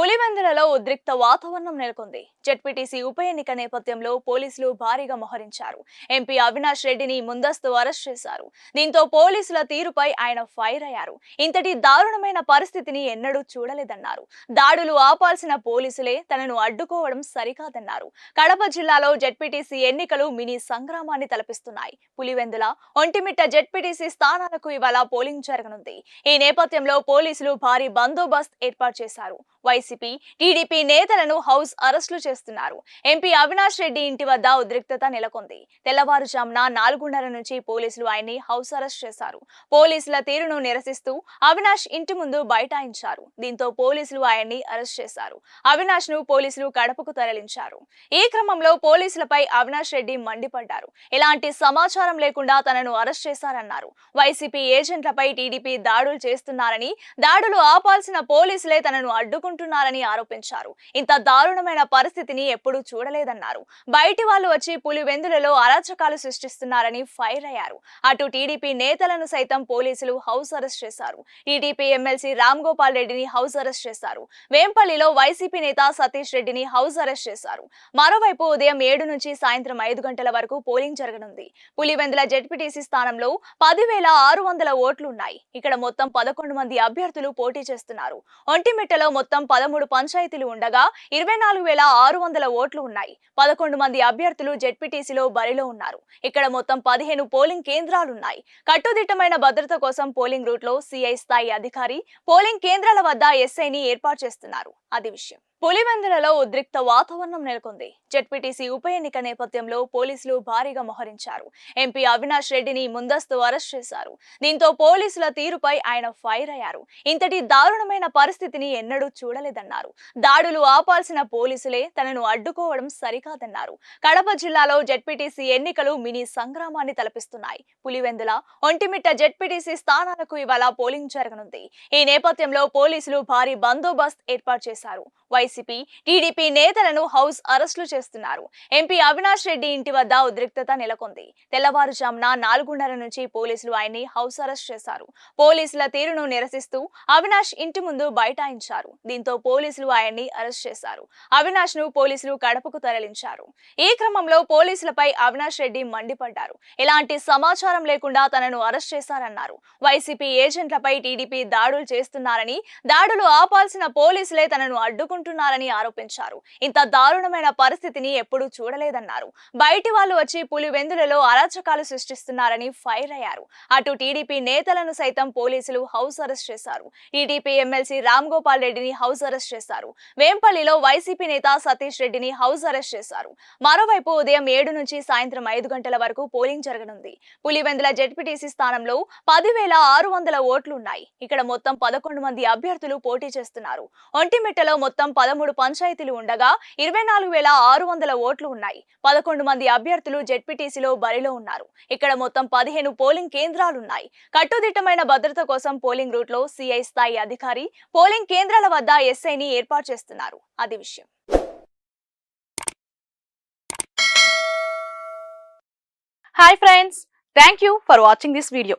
పులివెందులలో ఉద్రిక్త వాతావరణం నెలకొంది. జెడ్పీటీసీ ఉప ఎన్నిక నేపథ్యంలో పోలీసులు భారీగా మోహరించారు. ఎంపీ అవినాష్ రెడ్డిని ముందస్తు అరెస్ట్ చేశారు. దీంతో పోలీసుల తీరుపై ఆయన ఫైర్ అయ్యారు. ఇంతటి దారుణమైన పరిస్థితిని ఎన్నడూ చూడలేదన్నారు. దాడులు ఆపాల్సిన పోలీసులే తనను అడ్డుకోవడం సరికాదన్నారు. కడప జిల్లాలో జెడ్పీటీసీ ఎన్నికలు మినీ సంగ్రామాన్ని తలపిస్తున్నాయి. పులివెందుల ఒంటిమిట్ట జెడ్పీటీసీ స్థానాలకు ఇవాళ పోలింగ్ జరగనుంది. ఈ నేపథ్యంలో పోలీసులు భారీ బందోబస్తు ఏర్పాటు చేశారు. వైసీపీ టీడీపీ నేతలను హౌస్ అరెస్టులు చేస్తున్నారు. ఎంపీ అవినాష్ రెడ్డి ఇంటి వద్ద ఉద్రిక్తత నెలకొంది. తెల్లవారుజామున నాలుగున్నర నుంచి పోలీసులు ఆయన్ని హౌస్ అరెస్ట్ చేశారు. పోలీసుల తీరును నిరసిస్తూ అవినాష్ ఇంటి ముందు బైఠాయించారు. దీంతో పోలీసులు ఆయన్ని అరెస్ట్ చేశారు. అవినాష్ను పోలీసులు కడపకు తరలించారు. ఈ క్రమంలో పోలీసులపై అవినాష్ రెడ్డి మండిపడ్డారు. ఎలాంటి సమాచారం లేకుండా తనను అరెస్ట్ చేశారన్నారు. వైసీపీ ఏజెంట్లపై టీడీపీ దాడులు చేస్తున్నారని దాడులు ఆపాల్సిన పోలీసులే తనను అడ్డుకు అడ్డుకుంటున్నారని ఆరోపించారు. ఇంత దారుణమైన పరిస్థితిని ఎప్పుడూ చూడలేదన్నారు. బయటి వాళ్ళు వచ్చి పులివెందులలో అరాచకాలు సృష్టిస్తున్నారని ఫైర్ అయ్యారు. అటు టీడీపీ నేతలను సైతం పోలీసులు హౌస్ అరెస్ట్ చేశారు. టీడీపీ ఎమ్మెల్సీ రామ్ గోపాల్ రెడ్డిని హౌస్ అరెస్ట్ చేశారు. వేంపల్లిలో వైసీపీ నేత సతీష్ రెడ్డిని హౌస్ అరెస్ట్ చేశారు. మరోవైపు ఉదయం ఏడు నుంచి సాయంత్రం ఐదు గంటల వరకు పోలింగ్ జరగనుంది. పులివెందుల జడ్పీటీసీ స్థానంలో పదివేల ఆరు వందల ఓట్లు ఉన్నాయి ఇక్కడ మొత్తం పదకొండు మంది అభ్యర్థులు పోటీ చేస్తున్నారు. ఒంటిమిట్టలో మొత్తం పదమూడు పంచాయతీలు ఉండగా ఇరవై నాలుగు వేల ఆరు వందల ఓట్లు ఉన్నాయి. పదకొండు మంది అభ్యర్థులు జెడ్పీటీసీలో బరిలో ఉన్నారు. ఇక్కడ మొత్తం పదిహేను పోలింగ్ కేంద్రాలున్నాయి. కట్టుదిట్టమైన భద్రత కోసం పోలింగ్ రూట్లో సిఐ స్థాయి అధికారి పోలింగ్ కేంద్రాల వద్ద ఎస్ఐని ఏర్పాటు చేస్తున్నారు. అది విషయం. పులివెందులలో ఉద్రిక్త వాతావరణం నెలకొంది. జెడ్పీటీసీ ఉప ఎన్నిక నేపథ్యంలో పోలీసులు భారీగా మోహరించారు. ఎంపీ అవినాష్ రెడ్డిని ముందస్తు అరెస్ట్ చేశారు. దీంతో పోలీసుల తీరుపై ఆయన ఫైర్ అయ్యారు. ఇంతటి దారుణమైన పరిస్థితిని ఎన్నడూ చూడలేదన్నారు. దాడులు ఆపాల్సిన పోలీసులే తనను అడ్డుకోవడం సరికాదన్నారు. కడప జిల్లాలో జెడ్పీటీసీ ఎన్నికలు మినీ సంగ్రామాన్ని తలపిస్తున్నాయి. పులివెందుల ఒంటిమిట్ట జెడ్పీటీసీ స్థానాలకు ఇవాళ పోలింగ్ జరగనుంది. ఈ నేపథ్యంలో పోలీసులు భారీ బందోబస్తు ఏర్పాటు చేశారు. వైసీపీ టీడీపీ నేతలను హౌస్ అరెస్టులు చేస్తున్నారు. ఎంపీ అవినాష్ రెడ్డి ఇంటి వద్ద ఉద్రిక్తత నెలకొంది. తెల్లవారుజామున నాలుగున్నర నుంచి పోలీసులు ఆయన్ని హౌస్ అరెస్ట్ చేశారు. పోలీసుల తీరును నిరసిస్తూ అవినాష్ ఇంటి ముందు బైఠాయించారు. దీంతో పోలీసులు ఆయన్ని అరెస్ట్ చేశారు. అవినాష్ను పోలీసులు కడపకు తరలించారు. ఈ క్రమంలో పోలీసులపై అవినాష్ రెడ్డి మండిపడ్డారు. ఎలాంటి సమాచారం లేకుండా తనను అరెస్ట్ చేశారన్నారు. వైసీపీ ఏజెంట్లపై టీడీపీ దాడులు చేస్తున్నారని దాడులు ఆపాల్సిన పోలీసులే తనను చేస్తున్నారని ఆరోపించారు. ఇంత దారుణమైన పరిస్థితిని ఎప్పుడూ చూడలేదన్నారు. బయటి వాళ్ళు వచ్చి పులివెందులలో అరాచకాలు సృష్టిస్తున్నారని ఫైర్ అయ్యారు. అటు టీడీపీ నేతలను సైతం పోలీసులు హౌస్ అరెస్ట్ చేశారు. టీడీపీ ఎమ్మెల్సీ రామ్ గోపాల్ రెడ్డిని హౌస్ అరెస్ట్ చేశారు. వేంపల్లిలో వైసీపీ నేత సతీష్ రెడ్డిని హౌస్ అరెస్ట్ చేశారు. మరోవైపు ఉదయం ఏడు నుంచి సాయంత్రం ఐదు గంటల వరకు పోలింగ్ జరగనుంది. పులివెందుల జెడ్పీటీసీ స్థానంలో పదివేల ఆరు వందల ఓట్లు ఉన్నాయి ఇక్కడ మొత్తం పదకొండు మంది అభ్యర్థులు పోటీ చేస్తున్నారు. ఒంటిమిట్టలో మొత్తం పదమూడు పంచాయతీలు ఉండగా ఇరవై నాలుగు వేల ఆరు వందల ఓట్లు ఉన్నాయి. పదకొండు మంది అభ్యర్థులు జెడ్పీటీసీలో బరిలో ఉన్నారు. ఇక్కడ మొత్తం పదిహేను పోలింగ్ కేంద్రాలున్నాయి కట్టుదిట్టమైన భద్రత కోసం పోలింగ్ రూట్లో సిఐ స్థాయి అధికారి పోలింగ్ కేంద్రాల వద్ద ఎస్ఐని ఏర్పాటు చేస్తున్నారు. అది విషయం. Hi friends thank you for watching this video